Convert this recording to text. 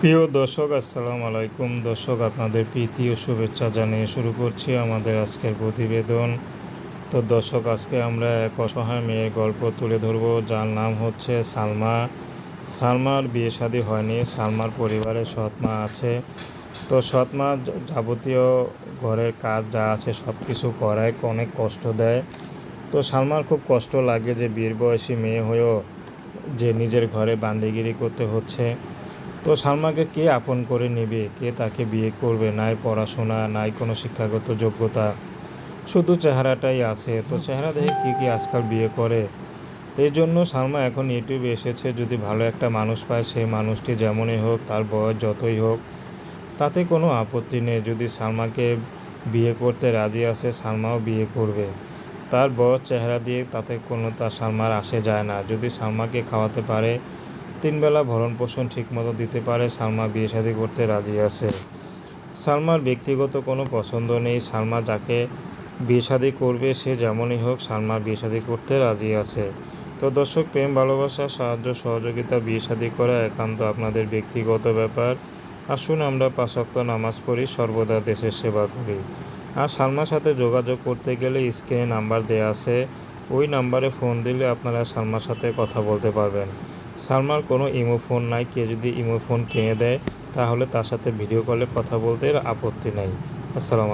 প্রিয় দর্শক, আসসালামু আলাইকুম। দর্শক, আপনাদের প্রীতি ও শুভেচ্ছা জানিয়ে শুরু করছি আমাদের আজকের প্রতিবেদন। তো দর্শক, আজকে আমরা এক অসহায় মেয়ের গল্প তুলে ধরব, যার নাম হচ্ছে সালমা। সালমার বিয়ে শাদী হয়নি, সালমার পরিবারে সৎমা আছে। তো সৎমা যাবতীয় ঘরের কাজ যা আছে সব কিছু করায়, অনেক কষ্ট দেয়। তো সালমার খুব কষ্ট লাগে যে বিয়ের বয়সী মেয়ে হয়েও যে নিজের ঘরে বান্দিগিরি করতে হচ্ছে। তো সালমাকে কে আপন করে নেবে? কে তাকে বিয়ে করবে? নাই পড়াশোনা, নাই কোনো শিক্ষাগত যোগ্যতা। শুধু চেহারাটাই আছে। তো চেহারা দেখে কী কী আজকাল বিয়ে করে? এই জন্য সালমা এখন ইউটিউবে এসেছে। যদি ভালো একটা মানুষ পায় সেই মানুষটি যেমনই হোক, তার বয়স যতই হোক, তাতে কোনো আপত্তি নেই। যদি সালমাকে বিয়ে করতে রাজি আছে, সালমাও বিয়ে করবে। তার বয়স, চেহারা দিয়ে তাতে কোনো তার সালমার আসে যায় না। যদি সালমাকে খাওয়াতে পারে তিনবেলা ভরণ পোষণ ঠিকমতো দিতে পারে সালমা, বিয়ে শাদী করতে রাজি আছে। সালমার ব্যক্তিগত কোনো পছন্দ নেই। সালমা যাকে বিয়ে শাদী করবে, সে যেমনই হোক সালমা বিয়ে শাদী করতে রাজি আছে। তো দর্শক, প্রেম, ভালোবাসা, সাহায্য, সহযোগিতা, বিয়ে শাদী করা একান্ত আপনাদের ব্যক্তিগত ব্যাপার। আসুন আমরা পাশক্ত নামাজ পড়ি, সর্বদা দেশের সেবা করি। আর সালমার সাথে যোগাযোগ করতে গেলে স্ক্রিনে নাম্বার দেওয়া আছে। ওই নাম্বারে ফোন দিলে আপনারা সালমার সাথে কথা বলতে পারবেন। সালমার কোনো ইমো ফোন নাই, কে যদি ইমো ফোন কিনে দেয়, তাহলে তার সাথে ভিডিও কলে কথা বলতে আপত্তি নাই। আসসালামু